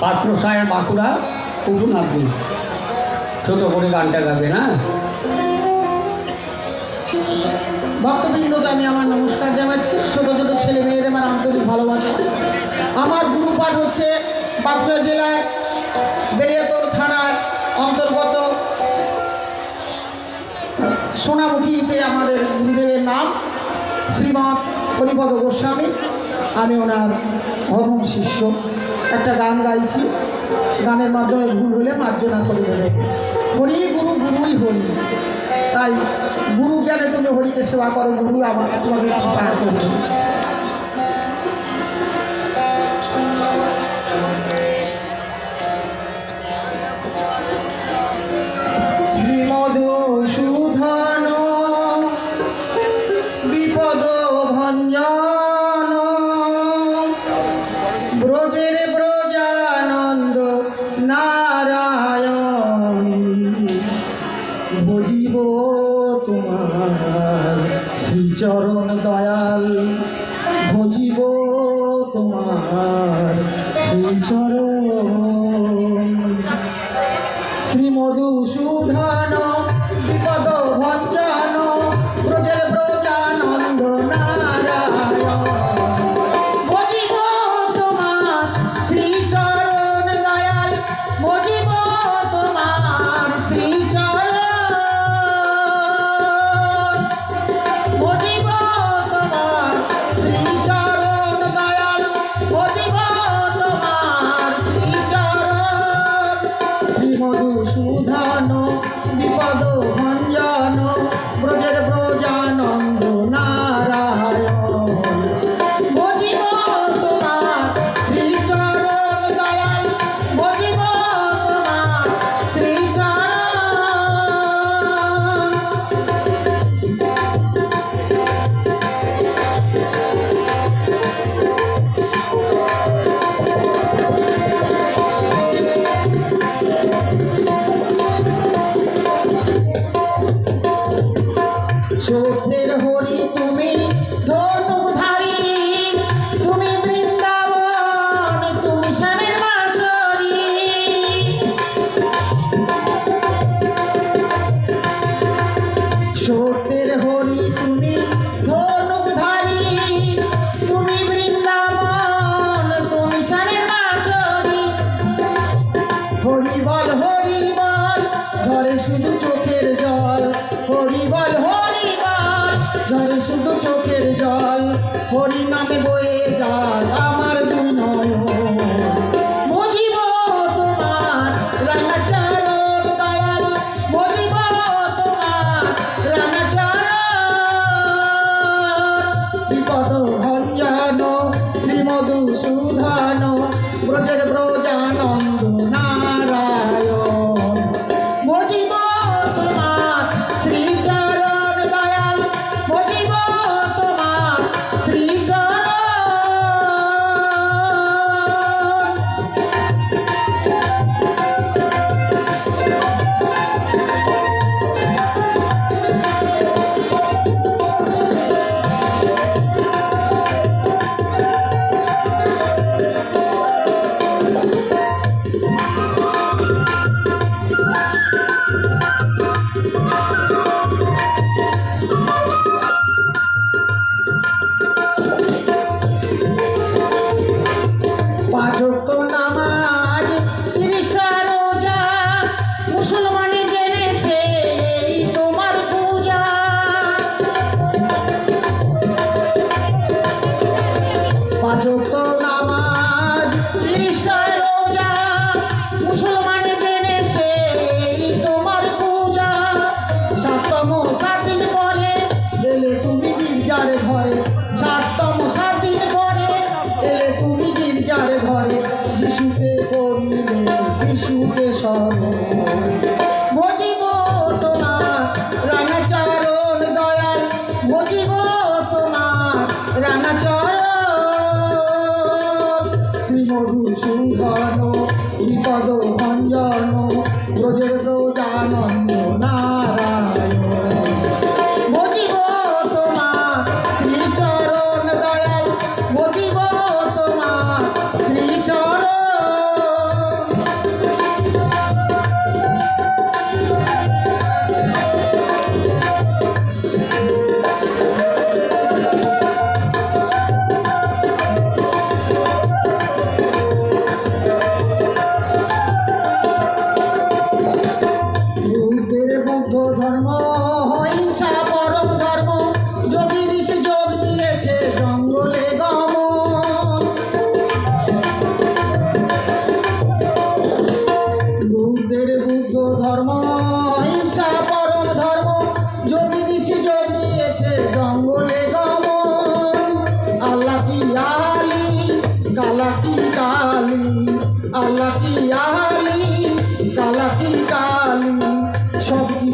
পাত্র সাহেব বাঁকুড়া উঠুন আপনি। ছোটো করে গানটা গাবেন হ্যাঁ? ভক্তবৃন্দকে আমি আমার নমস্কার জানাচ্ছি। ছোট ছোট ছেলে মেয়েদের আমার আন্তরিক ভালোবাসা। আমার গুরুপাঠ হচ্ছে বাঁকুড়া জেলার বেরিয়াতোর থানার অন্তর্গত সোনামুখীতে আমাদের গুরুদেবের নাম, শ্রীমৎ হরিপদ গোস্বামী। আমি ওনার অধম শিষ্য। একটা গান গাইছি। গানের মাধ্যমে ভুল হলে মার্জনা করে দেবে। হরি গুরু, গুরুই হরি। তাই গুরু জ্ঞানে তুমি হরিকে সেবা করো, গুরু আমার তোমাকে করবে। I'm sorry. শুধু চোখের জল হরিনামে বয়ে যায়। আমার যিশুকে স্মরণ ভজিব তোমার রাঙাচরণ দয়াল ভজিব তোমার রাঙাচরণ শ্রীমধু মধুসূদন বিপদ ভঞ্জন ব্রজের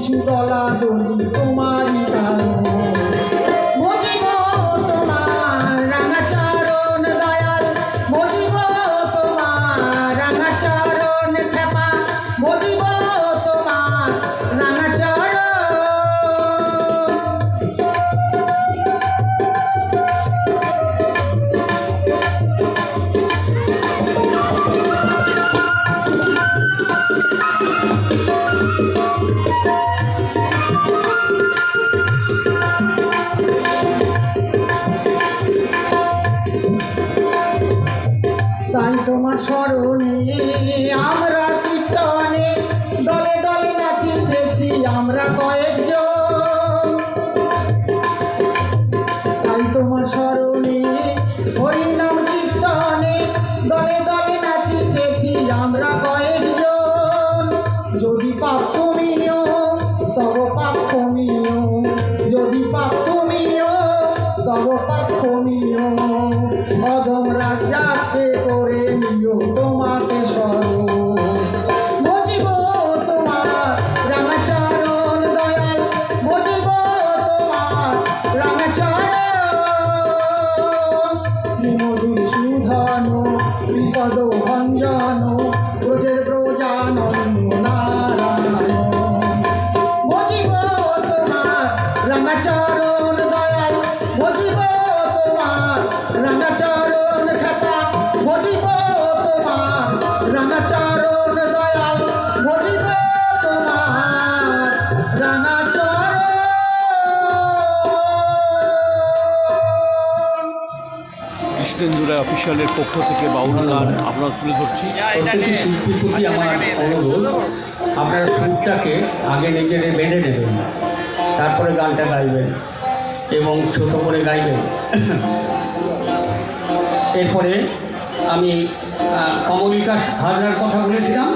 কিছু দলা দলি তোমার 到。কৃষ্ণেন্দুরা অফিসিয়ালের পক্ষ থেকে বাউল গান আমরা তুলে ধরছি। শিল্পীর প্রতি আমার অনুরোধ আপনারা সুরটাকে আগে নিজের বেঁধে নেবেন তারপরে গানটা গাইবেন এবং ছোট করে গাইবেন। এরপরে আমি অমলিকা হাজরার কথা বলেছিলাম।